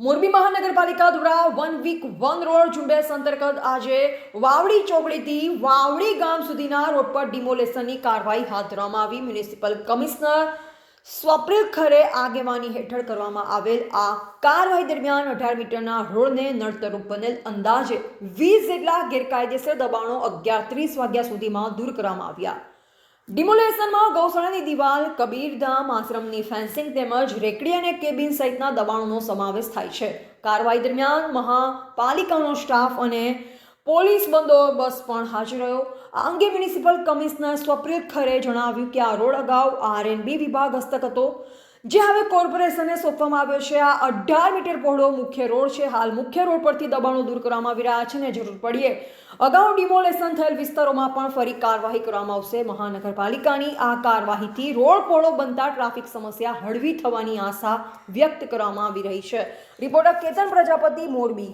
મોરબી મહાનગરપાલિકા દ્વારા one week one road ઝુંબેશ અંતર્ગત આજે વાવડી ચોકડીથી વાવડી ગામ સુધીના રોડ પર ડિમોલેશનની કાર્યવાહી હાથ ધરવામાં આવી. મ્યુનિસિપલ કમિશનર સ્વપ્નિલ ખરે આગેવાની હેઠળ કરવામાં આવેલ આ કાર્યવાહી દરમિયાન અઢાર મીટરના રોડને નડતરૂપ બનેલ અંદાજે વીસ જેટલા ગેરકાયદેસર દબાણો અગિયાર ત્રીસ વાગ્યા સુધીમાં દૂર કરવામાં આવ્યા. ડિમોલેશનમાં ગૌશાળાની દિવાલ કબીરધામ આશ્રમની ફેન્સિંગ તેમજ રેકડી અને કેબિન સહિતના દબાણોનો સમાવેશ થાય છે. કાર્યવાહી દરમિયાન મહાપાલિકાનો સ્ટાફ અને પોલીસ બંદોબસ્ત પણ હાજર રહ્યો. આ અંગે મ્યુનિસિપલ કમિશનર સ્વપ્રિત ખરે જણાવ્યું કે આ રોડ અગાઉ આરએનબી વિભાગ હસ્તક હતો. જે હવે કોર્પોરેશને સોંપવામાં આવ્યો છે. આ અઢાર મીટર પહોળો મુખ્ય રોડ છે. હાલ મુખ્ય રોડ પરથી દબાણો દૂર કરવામાં આવી રહ્યા છે ને જરૂર પડીએ. અગાઉ ડિમોલેશન થયેલ વિસ્તારોમાં પણ ફરી કાર્યવાહી કરવામાં આવશે. મહાનગરપાલિકાની આ કાર્યવાહીથી રોડ પહોળો બનતા ટ્રાફિક સમસ્યા હળવી થવાની આશા વ્યક્ત કરવામાં આવી રહી છે. Reporter Ketan Prajapati, Morbi.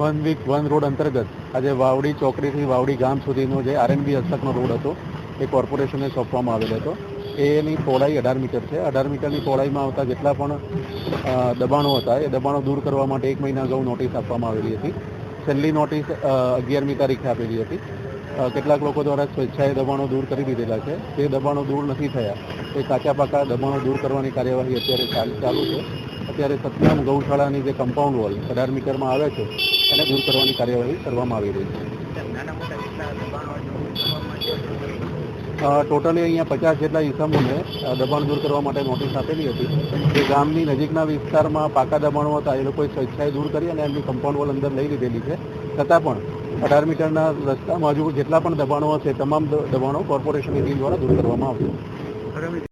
One week, one road અંતર્ગત આજે વાવડી ચોકડીથી વાવડી ગામ સુધીનો જે આરએનબી હસ્તકનો રોડ હતો, એ કોર્પોરેશને સોંપવામાં આવેલો હતો. એની પહોળાઈ અઢાર મીટર છે. અઢાર મીટરની પહોળાઈમાં આવતા જેટલા પણ દબાણો હતા, એ દબાણો દૂર કરવા માટે એક મહિના અગાઉ નોટિસ આપવામાં આવેલી હતી. છેલ્લી નોટિસ અગિયારમી તારીખે આપેલી હતી. કેટલાક લોકો દ્વારા સ્વેચ્છાએ દબાણો દૂર કરી દીધેલા છે. તે દબાણો દૂર નથી થયા, એ કાચા પાકા દબાણો દૂર કરવાની કાર્યવાહી અત્યારે ચાલ- છે. અત્યારે સતનામ ગૌશાળાની જે કમ્પાઉન્ડ વોલ અઢાર મીટરમાં આવે છે, એને દૂર કરવાની કાર્યવાહી કરવામાં આવી રહી છે. ટોટલી અહીંયા પચાસ જેટલા ઇસમોને દબાણ દૂર કરવા માટે નોટિસ આપેલી હતી જે ગામની નજીકના વિસ્તારમાં પાકા દબાણો હતા, એ લોકોએ સ્વેચ્છાએ દૂર કરી અને એમની કમ્પાઉન્ડ વોલ અંદર લઈ લીધેલી છે. છતાં પણ અઢાર મીટરના રસ્તામાં હજુ જેટલા પણ દબાણો હશે, તમામ દબાણો કોર્પોરેશનની ટીમ દ્વારા દૂર કરવામાં આવશે